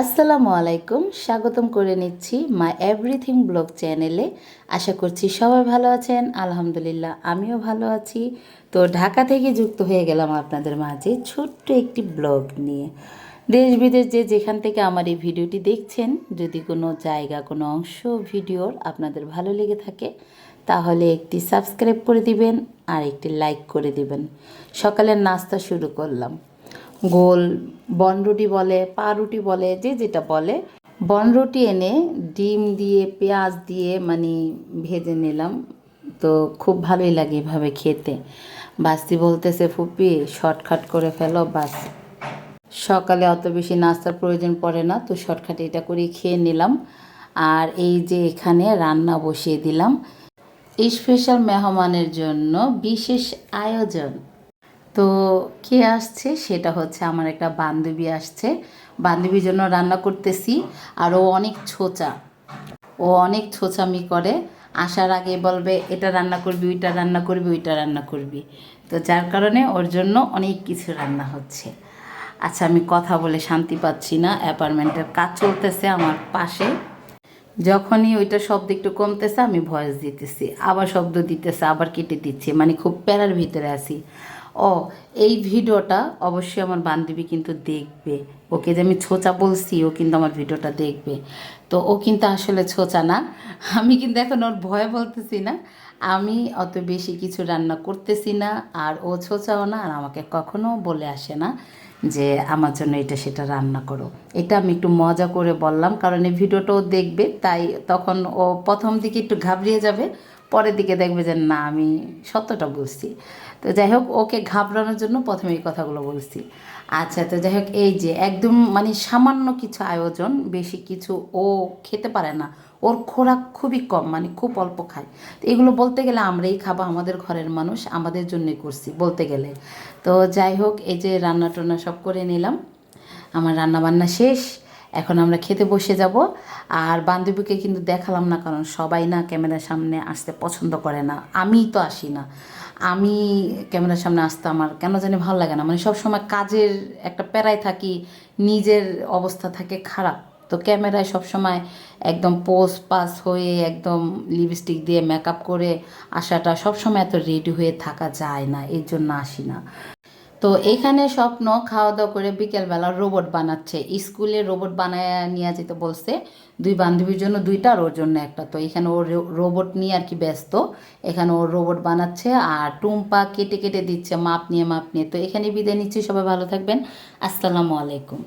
আসসালামু আলাইকুম, স্বাগতম করে নিচ্ছি মাই এভরিথিং ব্লগ চ্যানেলে আশা করছি সবাই ভালো আছেন, আলহামদুলিল্লাহ আমিও ভালো আছি। তো ঢাকা থেকে যুক্ত হয়ে গেলাম আপনাদের মাঝে ছোট্ট একটি ব্লগ নিয়ে। দেশ বিদেশ যে যেখান থেকে আমার এই ভিডিওটি দেখছেন, যদি কোনো জায়গা, কোনো অংশ ভিডিওর আপনাদের ভালো লেগে থাকে, তাহলে একটি সাবস্ক্রাইব করে দিবেন আর একটি লাইক করে দিবেন। সকালের নাস্তা শুরু করলাম। গোল বনরুটি বলে পাউরুটি বলে, যে যেটা বলে বনরুটি এনে ডিম দিয়ে, পেঁয়াজ দিয়ে মানে ভেজে নিলাম। তো খুব ভালোই লাগে এভাবে খেতে। বাস্তি বলতেছে, ফুপি, শর্টকাট করে ফেলো, বাস। সকালে অত বেশি নাস্তার প্রয়োজন পড়ে না, তো শর্টকাট এটা করে খেয়ে নিলাম। আর এই যে এখানে রান্না বসিয়ে দিলাম। স্পেশাল মেহমানের জন্য বিশেষ আয়োজন। তো কে আসছে? সেটা হচ্ছে আমার একটা বান্ধবী আসছে। বান্ধবীর জন্য রান্না করতেছি আর ও অনেক ছোচা। ও অনেক ছোচামি করে। আসার আগে বলবে, এটা রান্না করবি, ওইটা রান্না করবি, ওইটা রান্না করবি। তো যার কারণে ওর জন্য অনেক কিছু রান্না হচ্ছে। আচ্ছা আমি কথা বলে শান্তি পাচ্ছি না। অ্যাপার্টমেন্টের কাজ চলতেছে আমার পাশে। যখনই ওইটা শব্দ একটু কমতেছে, আমি ভয়েস দিতেছি। আবার শব্দ দিতেছে, আবার কেটে দিচ্ছি। মানে খুব প্যারার ভিতরে আছি। ও, এই ভিডিওটা অবশ্যই আমার বান্ধবী কিন্তু দেখবে। ওকে যে আমি ছোচা বলছি, ও কিন্তু আমার ভিডিওটা দেখবে। তো ও কিন্তু আসলে ছোচা না। আমি কিন্তু এখন ওর ভয় বলতেছি না। আমি অত বেশি কিছু রান্না করতেছি না, আর ও ছোচাও না, আর আমাকে কখনো বলে আসে না যে আমার জন্য এটা সেটা রান্না করো। এটা আমি একটু মজা করে বললাম, কারণ এই ভিডিওটাও দেখবে, তাই তখন ও প্রথম দিকে একটু ঘাবড়িয়ে যাবে। পরের দিকে দেখবে যে না, আমি সত্যটা বলছি। তো যাই হোক, ওকে ঘাবড়ানোর জন্য প্রথমে এই কথাগুলো বলছি। আচ্ছা তো যাই হোক, এই যে একদম মানে সামান্য কিছু আয়োজন, বেশি কিছু ও খেতে পারে না, ওর খোরাক খুবই কম মানে খুব অল্প খায়। তো এগুলো বলতে গেলে আমরাই খাব, আমাদের ঘরের মানুষ, আমাদের জন্যই করছি বলতে গেলে। তো যাই হোক, এই যে রান্না টান্না সব করে নিলাম। আমার রান্না বান্না শেষ। এখন আমরা খেতে বসে যাব। আর বান্ধবীকে কিন্তু দেখালাম না, কারণ সবাই না ক্যামেরার সামনে আসতে পছন্দ করে না। আমিই তো আসি না। আমি ক্যামেরার সামনে আসতে আমার কেন জানি ভালো লাগে না। মানে সবসময় কাজের একটা প্যারায় থাকি, নিজের অবস্থা থাকে খারাপ। তো ক্যামেরায় সবসময় একদম পোস্ট পাস হয়ে একদম লিপস্টিক দিয়ে মেকআপ করে আসাটা সবসময় এত রেডি হয়ে থাকা যায় না। এর জন্য আসি না। তো এখানে স্বপ্ন খাওয়া দাওয়া করে বিকেলবেলা রোবট বানাচ্ছে। স্কুলে রোবট বানায় নিয়ে যেতে বলছে। দুই বান্ধবীর জন্য দুইটা ওর জন্য একটা। তো এখানে ওর রোবট নিয়ে আর কি ব্যস্ত। এখানে ওর রোবট বানাচ্ছে আর টুম্পা কেটে কেটে দিচ্ছে মাপ নিয়ে মাপ নিয়ে। তো এখানে বিদায় নিচ্ছি। সবাই ভালো থাকবেন। আসসালামু আলাইকুম।